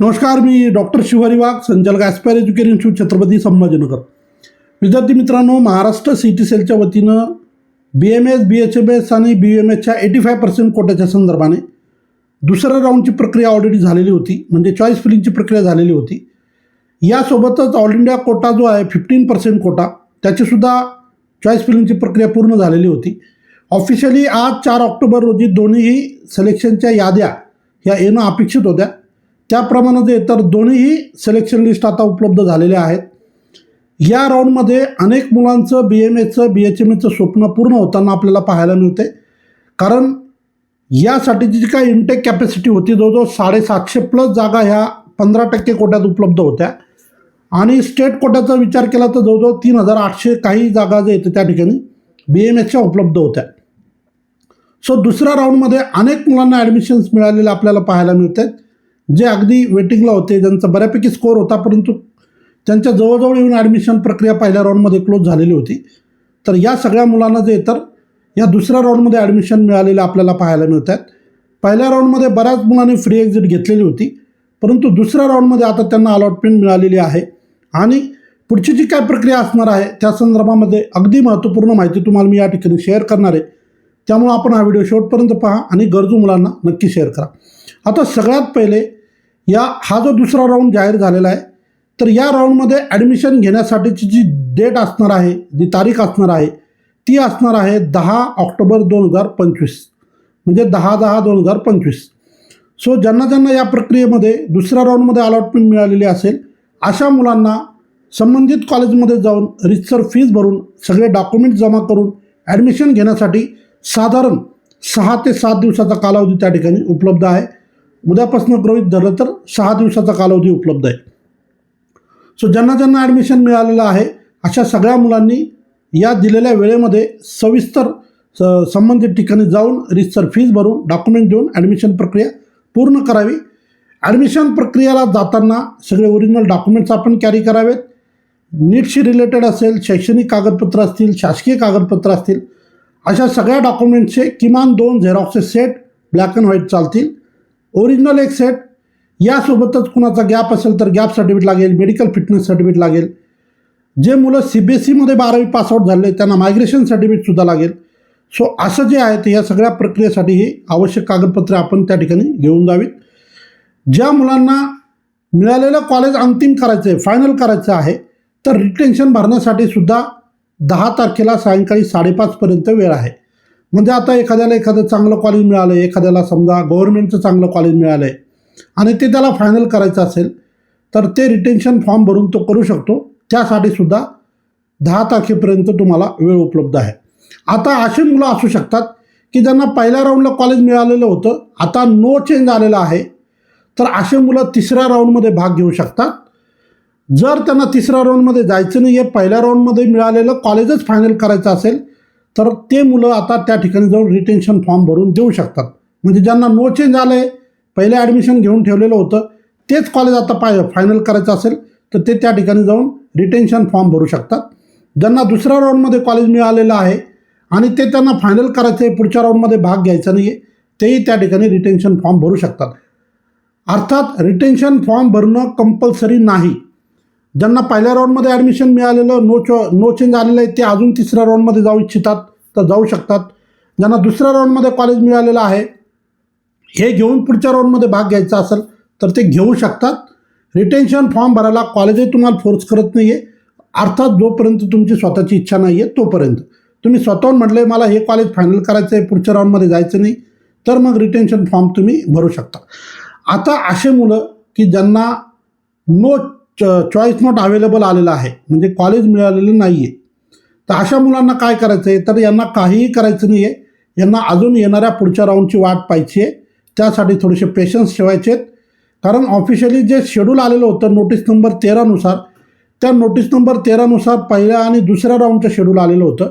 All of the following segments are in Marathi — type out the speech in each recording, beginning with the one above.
नमस्कार मी डॉक्टर शिवारी वाघ संचालक Aspire Education Institute Chhatrapati Sambhajinagar. विद्यार्थी मित्रांनो महाराष्ट्र सी टी सेलच्या वतीनं B M S B H M S आणि बी एम एसच्या एटी फाय पर्सेंट कोट्याच्या संदर्भाने दुसऱ्या राऊंडची प्रक्रिया ऑलरेडी झालेली होती म्हणजे चॉईस फिलिंगची प्रक्रिया झालेली होती. यासोबतच ऑल इंडिया कोटा जो आहे फिफ्टीन पर्सेंट कोटा त्याचीसुद्धा चॉईस फिलिंगची प्रक्रिया पूर्ण झालेली होती. ऑफिशियली आज चार ऑक्टोबर रोजी दोन्हीही सिलेक्शनच्या याद्या ह्या येणं अपेक्षित होत्या. त्याप्रमाणे जे तर दोन्हीही सिलेक्शन लिस्ट आता उपलब्ध झालेल्या आहेत. या राऊंडमध्ये अनेक मुलांचं बी एम एचं बी एच एम एचं स्वप्न पूर्ण होताना आपल्याला पाहायला मिळते. कारण यासाठीची जी काही इंटेक कॅपॅसिटी होती जवळजवळ साडेसातशे प्लस जागा ह्या पंधरा टक्के कोट्यात उपलब्ध होत्या. आणि स्टेट कोट्याचा विचार केला तर जवळजवळ तीन हजार आठशे काही जागा जे येते त्या ठिकाणी बी एम एसच्या उपलब्ध होत्या. सो दुसऱ्या राऊंडमध्ये अनेक मुलांना ॲडमिशन्स मिळालेले आपल्याला पाहायला मिळतात जे अगदी वेटिंगला होते ज्यांचा बऱ्यापैकी स्कोअर होता परंतु त्यांच्या जवळजवळ येऊन ॲडमिशन प्रक्रिया पहिल्या राऊंडमध्ये क्लोज झालेली होती. तर या सगळ्या मुलांना जे तर या दुसऱ्या राऊंडमध्ये ॲडमिशन मिळालेलं आपल्याला पाहायला मिळत आहेत पहिल्या राऊंडमध्ये बऱ्याच मुलांनी फ्री एक्झिट घेतलेली होती परंतु दुसऱ्या राऊंडमध्ये आता त्यांना अलॉटमेंट मिळालेली आहे. आणि पुढची जी काय प्रक्रिया असणार आहे त्या संदर्भामध्ये अगदी महत्त्वपूर्ण माहिती तुम्हाला मी या ठिकाणी शेअर करणार आहे. त्यामुळं आपण हा व्हिडिओ शेवटपर्यंत पहा आणि गरजू मुलांना नक्की शेअर करा. आता सगळ्यात पहिले या हा जो दुसरा राऊंड जाहीर झालेला आहे तर या राऊंडमध्ये ॲडमिशन घेण्यासाठीची जी डेट असणार आहे जी तारीख असणार आहे ती असणार आहे दहा ऑक्टोबर दोन हजार पंचवीस. म्हणजे दहा दहा दोन हजार पंचवीस. सो ज्यांना ज्यांना या प्रक्रियेमध्ये दुसऱ्या राऊंडमध्ये अलॉटमेंट मिळालेली असेल अशा मुलांना संबंधित कॉलेजमध्ये जाऊन रितसर फीज भरून सगळे डॉक्युमेंट जमा करून ॲडमिशन घेण्यासाठी साधारण सहा ते सात दिवसाचा कालावधी त्या ठिकाणी उपलब्ध आहे. उद्यापासून गृहित धरलं तर सहा दिवसाचा कालावधी उपलब्ध आहे. सो ज्यांना ज्यांना ॲडमिशन मिळालेलं आहे अशा सगळ्या मुलांनी या दिलेल्या वेळेमध्ये सविस्तर स संबंधित ठिकाणी जाऊन रितसर फीज भरून डॉक्युमेंट देऊन ॲडमिशन प्रक्रिया पूर्ण करावी. ॲडमिशन प्रक्रियेला जाताना सगळे ओरिजिनल डॉक्युमेंट्स आपण कॅरी करावेत. नीटशी रिलेटेड असेल शैक्षणिक कागदपत्र असतील शासकीय कागदपत्र असतील अशा सगळ्या डॉक्युमेंटचे किमान दोन झेरॉक्सचे सेट ब्लॅक अँड व्हाईट चालतील. ओरिजिनल एक सेट यासोबतच कुणाचा गॅप असेल तर गॅप सर्टिफिकेट लागेल मेडिकल फिटनेस सर्टिफिकेट लागेल. जे मुलं सी बी एस सीमध्ये बारावी पासआउट झाले त्यांना मायग्रेशन सर्टिफिकेटसुद्धा लागेल. सो असं जे आहे ते या सगळ्या प्रक्रियेसाठी ही आवश्यक कागदपत्रे आपण त्या ठिकाणी घेऊन जावीत. ज्या मुलांना मिळालेलं कॉलेज अंतिम करायचं आहे फायनल करायचं आहे तर रिटेन्शन भरण्यासाठी सुद्धा दहा तारखेला सायंकाळी साडेपाचपर्यंत वेळ आहे. म्हणजे आता एखाद्याला एखादं चांगलं कॉलेज मिळालं आहे एखाद्याला समजा गव्हर्नमेंटचं चांगलं कॉलेज मिळालं आहे आणि ते त्याला फायनल करायचं असेल तर ते रिटेन्शन फॉर्म भरून तो करू शकतो. त्यासाठी सुद्धा दहा तारखेपर्यंत तुम्हाला वेळ उपलब्ध आहे. आता अशी मुलं असू शकतात की ज्यांना पहिल्या राऊंडला कॉलेज मिळालेलं होतं आता नो चेंज आलेलं आहे तर असे मुलं तिसऱ्या राऊंडमध्ये भाग घेऊ शकतात. जर त्यांना तिसऱ्या राऊंडमध्ये जायचं नाही आहे पहिल्या राऊंडमध्ये मिळालेलं कॉलेजच फायनल करायचं असेल तर ते मुलं आता त्या ठिकाणी जाऊन रिटेन्शन फॉर्म भरून देऊ शकतात. म्हणजे ज्यांना नो चेंज आलं आहे पहिले ॲडमिशन घेऊन ठेवलेलं होतं तेच कॉलेज आता पाय फायनल करायचं असेल तर ते त्या ठिकाणी जाऊन रिटेन्शन फॉर्म भरू शकतात. ज्यांना दुसऱ्या राऊंडमध्ये कॉलेज मिळालेलं आहे आणि ते त्यांना फायनल करायचं आहे पुढच्या राऊंडमध्ये भाग घ्यायचा नाही आहे तेही त्या ठिकाणी रिटेन्शन फॉर्म भरू शकतात. अर्थात रिटेन्शन फॉर्म भरणं कंपल्सरी नाही. ज्यांना पहिल्या राऊंडमध्ये ॲडमिशन मिळालेलं नो चो नो चेंज आलेलं आहे ते अजून तिसऱ्या राऊंडमध्ये जाऊ इच्छितात तर जाऊ शकतात. ज्यांना दुसऱ्या राऊंडमध्ये कॉलेज मिळालेलं आहे हे घेऊन पुढच्या राऊंडमध्ये भाग घ्यायचा असेल तर ते घेऊ शकतात. रिटेन्शन फॉर्म भरायला कॉलेजही तुम्हाला फोर्स करत नाही आहे अर्थात जोपर्यंत तुमची स्वतःची इच्छा नाही आहे तोपर्यंत. तुम्ही स्वतःहून म्हटलं मला हे कॉलेज फायनल करायचं आहे पुढच्या राऊंडमध्ये जायचं नाही तर मग रिटेन्शन फॉर्म तुम्ही भरू शकता. आता असे मुलं की ज्यांना नो चॉईस नॉट अवेलेबल आलेलं आहे. म्हणजे कॉलेज मिळालेलं नाही आहे तर अशा मुलांना काय करायचं आहे तर यांना काहीही करायचं नाही आहे यांना अजून येणाऱ्या पुढच्या राऊंडची वाट पाहायची आहे. त्यासाठी थोडेसे पेशन्स ठेवायचे आहेत. कारण ऑफिशियली जे शेड्यूल आलेलं होतं नोटीस नंबर तेरानुसार त्या नोटीस नंबर तेरानुसार पहिल्या आणि दुसऱ्या राऊंडचं शेड्यूल आलेलं होतं.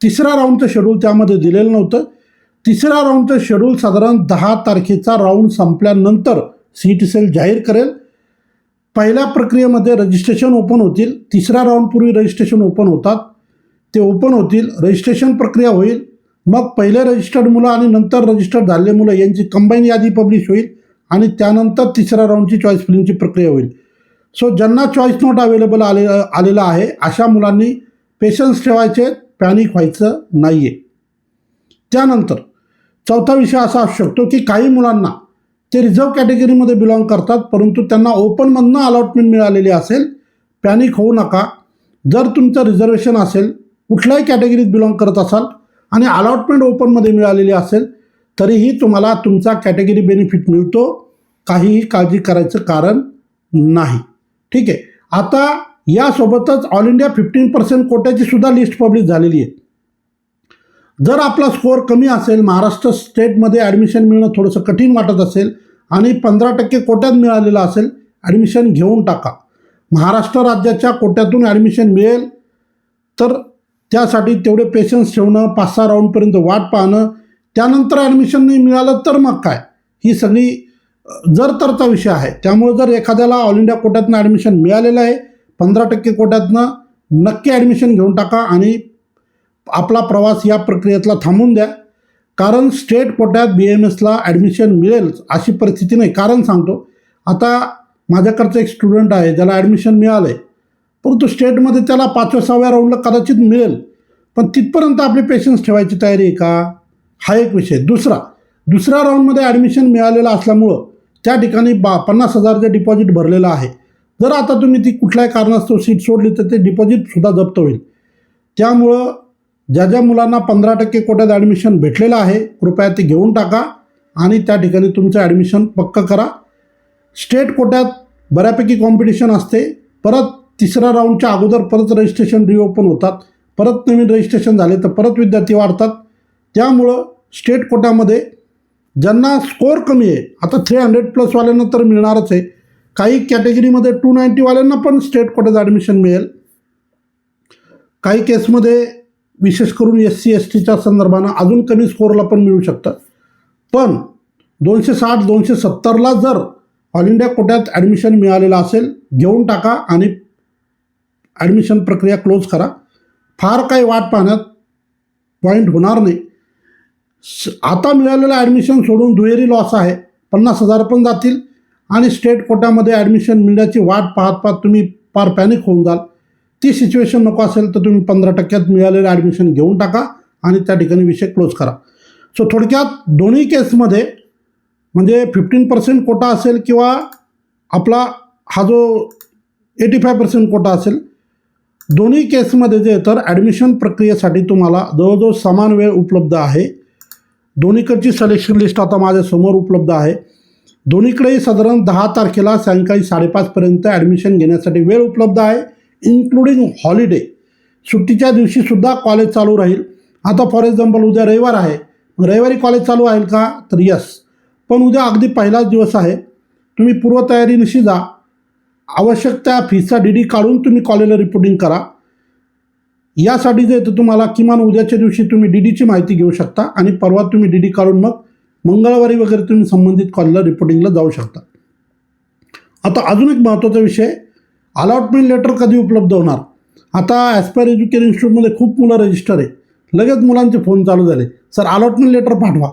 तिसऱ्या राऊंडचं शेड्यूल त्यामध्ये दिलेलं नव्हतं. तिसऱ्या राऊंडचं शेड्यूल साधारण दहा तारखेचा राऊंड संपल्यानंतर सी टी सेल जाहीर करेल. पहिल्या प्रक्रियेमध्ये रजिस्ट्रेशन ओपन होतील. तिसऱ्या राऊंडपूर्वी रजिस्ट्रेशन ओपन होतात. ते ओपन होतील रजिस्ट्रेशन प्रक्रिया होईल. मग पहिले रजिस्टर्ड मुलं आणि नंतर रजिस्टर्ड झालेले मुलं यांची कंबाईन यादी पब्लिश होईल आणि त्यानंतर तिसऱ्या राऊंडची चॉईस फिलिंगची प्रक्रिया होईल. सो ज्यांना चॉईस नोट अवेलेबल आले आलेला आहे अशा मुलांनी पेशन्स ठेवायचे पॅनिक व्हायचं नाही आहे त्यानंतर चौथा विषय असा असू शकतो की काही मुलांना ते रिझर्व कॅटेगरीमध्ये बिलॉंग करतात परंतु त्यांना ओपनमधनं अलॉटमेंट मिळालेली असेल पॅनिक होऊ नका. जर तुमचं रिझर्वेशन असेल कुठल्याही कॅटेगरीत बिलॉंग करत असाल आणि अलॉटमेंट ओपनमध्ये मिळालेली असेल तरीही तुम्हाला तुमचा कॅटेगरी बेनिफिट मिळतो. काहीही काळजी करायचं कारण नाही. ठीक आहे? आता यासोबतच ऑल इंडिया फिफ्टीन पर्सेंट कोट्याची सुद्धा लिस्ट पब्लिश झालेली आहे. जर आपला स्कोअर कमी असेल महाराष्ट्र स्टेटमध्ये ॲडमिशन मिळणं थोडंसं कठीण वाटत असेल आणि पंधरा टक्के कोट्यात मिळालेलं असेल ॲडमिशन घेऊन टाका. महाराष्ट्र राज्याच्या कोट्यातून ॲडमिशन मिळेल. तर त्यासाठी तेवढे पेशन्स ठेवणं पाच सहा राऊंडपर्यंत वाट पाहणं त्यानंतर ॲडमिशन नाही मिळालं तर मग काय? ही सगळी जर तरचा विषय आहे. त्यामुळे जर एखाद्याला ऑल इंडिया कोट्यातनं ॲडमिशन मिळालेलं आहे पंधरा टक्के कोट्यातनं नक्की ॲडमिशन घेऊन टाका आणि आपला प्रवास या प्रक्रियेतला थांबून द्या. कारण स्टेट कोट्यात बी एम एसला ॲडमिशन मिळेल अशी परिस्थिती नाही. कारण सांगतो आता माझ्याकडचं एक स्टुडंट आहे ज्याला ॲडमिशन मिळालं आहे परंतु स्टेटमध्ये त्याला पाचव्या सहाव्या राऊंडला कदाचित मिळेल. पण तिथपर्यंत आपली पेशन्स ठेवायची तयारी आहे का? हा एक विषय. दुसरा दुसऱ्या राऊंडमध्ये ॲडमिशन मिळालेलं असल्यामुळं त्या ठिकाणी बा पन्नास हजारचं डिपॉझिट भरलेलं आहे. जर आता तुम्ही ती कुठल्याही कारणास्तव सीट सोडली तर ते डिपॉझिटसुद्धा जप्त होईल. त्यामुळं ज्या ज्या मुलांना पंधरा टक्के कोट्यात ॲडमिशन भेटलेलं आहे कृपया ते घेऊन टाका आणि त्या ठिकाणी तुमचं ॲडमिशन पक्कं करा. स्टेट कोट्यात बऱ्यापैकी कॉम्पिटिशन असते. परत तिसऱ्या राऊंडच्या अगोदर परत रजिस्ट्रेशन रिओपन होतात. परत नवीन रजिस्ट्रेशन झाले तर परत विद्यार्थी वाढतात. त्यामुळं स्टेट कोट्यामध्ये ज्यांना स्कोअर कमी आहे आता थ्री हंड्रेड प्लसवाल्यांना तर मिळणारच आहे. काही कॅटेगरीमध्ये टू नाईंटीवाल्यांना पण स्टेट कोट्यात ॲडमिशन मिळेल. काही केसमध्ये विशेष करून एस सी एस टीच्या संदर्भानं अजून कमी स्कोअरला पण मिळू शकतं. पण दोनशे साठ दोनशे सत्तरला जर ऑल इंडिया कोट्यात ॲडमिशन मिळालेलं असेल घेऊन टाका आणि ॲडमिशन प्रक्रिया क्लोज करा. फार काही वाट पाहण्यात पॉईंट होणार नाही. स- आता मिळालेलं ॲडमिशन सोडून दुहेरी लॉस आहे. पन्नास हजार पण जातील आणि स्टेट कोट्यामध्ये ॲडमिशन मिळण्याची वाट पाहत पाहत तुम्ही फार पॅनिक होऊन जाल. ती सिच्युएशन नको असेल तर तुम्ही पंधरा टक्क्यात मिळालेलं ॲडमिशन घेऊन टाका आणि त्या ठिकाणी विषय क्लोज करा. सो थोडक्यात दोन्ही केसमध्ये म्हणजे फिफ्टीन पर्सेंट कोटा असेल किंवा आपला हा जो एटी फाय पर्सेंट कोटा असेल दोन्ही केसमध्ये जे तर ॲडमिशन प्रक्रियेसाठी तुम्हाला जवळजवळ समान वेळ उपलब्ध आहे. दोन्हीकडची सलेक्शन लिस्ट आता माझ्यासमोर उपलब्ध आहे. दोन्हीकडेही साधारण दहा तारखेला सायंकाळी साडेपाचपर्यंत ॲडमिशन घेण्यासाठी वेळ उपलब्ध आहे. इन्क्लुडिंग हॉलिडे सुट्टीच्या दिवशीसुद्धा कॉलेज चालू राहील. आता फॉर एक्झाम्पल उद्या रविवार आहे. रविवारी कॉलेज चालू आहे का? तर यस पण उद्या अगदी पहिलाच दिवस आहे. तुम्ही पूर्वतयारीनिशी जा. आवश्यक त्या फीचा डी डी काढून तुम्ही कॉलेजला रिपोर्टिंग करा. यासाठी जे तर तुम्हाला किमान उद्याच्या दिवशी तुम्ही डी डीची माहिती घेऊ शकता आणि परवा तुम्ही डी डी काढून मग मंगळवारी वगैरे तुम्ही संबंधित कॉलेजला रिपोर्टिंगला जाऊ शकता. आता अजून एक महत्त्वाचा विषय अलॉटमेंट लेटर कधी उपलब्ध होणार? आता ॲस्पायर एज्युकेशन इन्स्टिट्यूटमध्ये खूप मुलं रजिस्टर आहे. लगेच मुलांचे फोन चालू झाले. सर अलॉटमेंट लेटर पाठवा.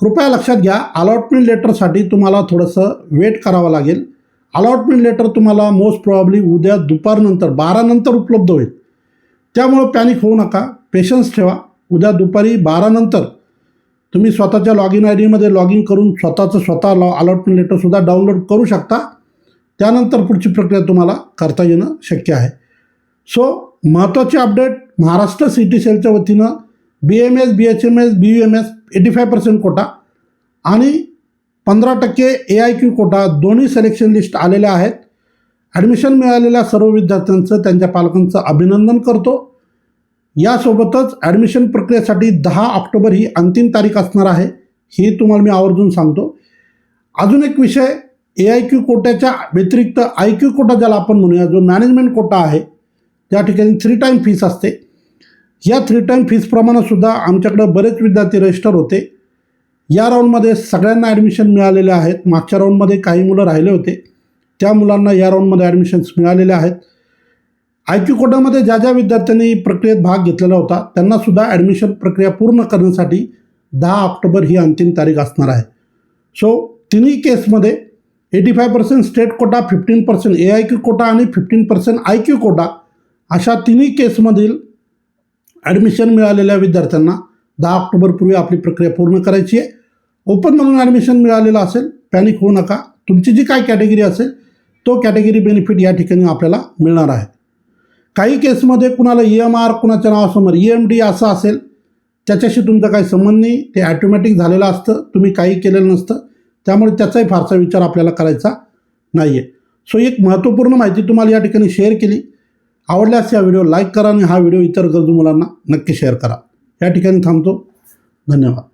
कृपया लक्षात घ्या अलॉटमेंट लेटरसाठी तुम्हाला थोडंसं वेट करावं लागेल. अलॉटमेंट लेटर तुम्हाला मोस्ट प्रॉब्ली उद्या दुपारनंतर बारानंतर उपलब्ध होईल. त्यामुळं पॅनिक होऊ नका. पेशन्स ठेवा. उद्या दुपारी बारानंतर तुम्ही स्वतःच्या लॉग इन आय डीमध्ये लॉग इन करून स्वतःचं स्वतः लॉ अलॉटमेंट लेटरसुद्धा डाउनलोड करू शकता. त्यानंतर पुढची प्रक्रिया तुम्हाला करता येणं शक्य आहे. सो महत्त्वाचे अपडेट महाराष्ट्र सिटी सेलच्या वतीनं B M S B H M S B U M S eighty five percent quota आणि पंधरा टक्के ए आय क्यू कोटा दोन्ही सिलेक्शन लिस्ट आलेल्या आहेत. ॲडमिशन मिळालेल्या सर्व विद्यार्थ्यांचं त्यांच्या पालकांचं अभिनंदन करतो. यासोबतच ॲडमिशन प्रक्रियेसाठी दहा ऑक्टोबर ही अंतिम तारीख असणार आहे ही तुम्हाला मी आवर्जून सांगतो. अजून एक विषय ए आय क्यू कोट्याच्या व्यतिरिक्त आय क्यू कोटा ज्याला आपण म्हणूया जो मॅनेजमेंट कोटा आहे त्या ठिकाणी थ्री टाईम फीस असते. या थ्री टाईम फीजप्रमाणेसुद्धा आमच्याकडं बरेच विद्यार्थी रजिस्टर होते. या राऊंडमध्ये सगळ्यांना ॲडमिशन मिळालेले आहेत. मागच्या राऊंडमध्ये काही मुलं राहिले होते. त्या मुलांना या राऊंडमध्ये ॲडमिशन्स मिळालेले आहेत. आय क्यू कोटामध्ये ज्या ज्या विद्यार्थ्यांनी प्रक्रियेत भाग घेतलेला होता त्यांनासुद्धा ॲडमिशन प्रक्रिया पूर्ण करण्यासाठी दहा ऑक्टोबर ही अंतिम तारीख असणार आहे. सो तिन्ही केसमध्ये eighty five percent state quota fifteen percent A I Q quota आणि fifteen percent I Q quota अशा तिन्ही केसमधील ॲडमिशन मिळालेल्या विद्यार्थ्यांना दहा ऑक्टोबरपूर्वी आपली प्रक्रिया पूर्ण करायची आहे. ओपन म्हणून ॲडमिशन मिळालेलं असेल पॅनिक होऊ नका. तुमची जी काय कॅटेगरी असेल तो कॅटेगरी बेनिफिट या ठिकाणी आपल्याला मिळणार आहे. काही केसमध्ये कुणाला ई एम आर कुणाच्या नावासमोर ई एम डी असं असेल त्याच्याशी तुमचा काही संबंध नाही ते ॲटोमॅटिक झालेलं असतं तुम्ही काही केलेलं नसतं. त्यामुळे त्याचाही फारसा विचार आपल्याला करायचा नाही आहे सो एक महत्त्वपूर्ण माहिती तुम्हाला या ठिकाणी शेअर केली. आवडल्यास या व्हिडिओ लाईक करा आणि हा व्हिडिओ इतर गरजू मुलांना नक्की शेअर करा. या ठिकाणी थांबतो. धन्यवाद.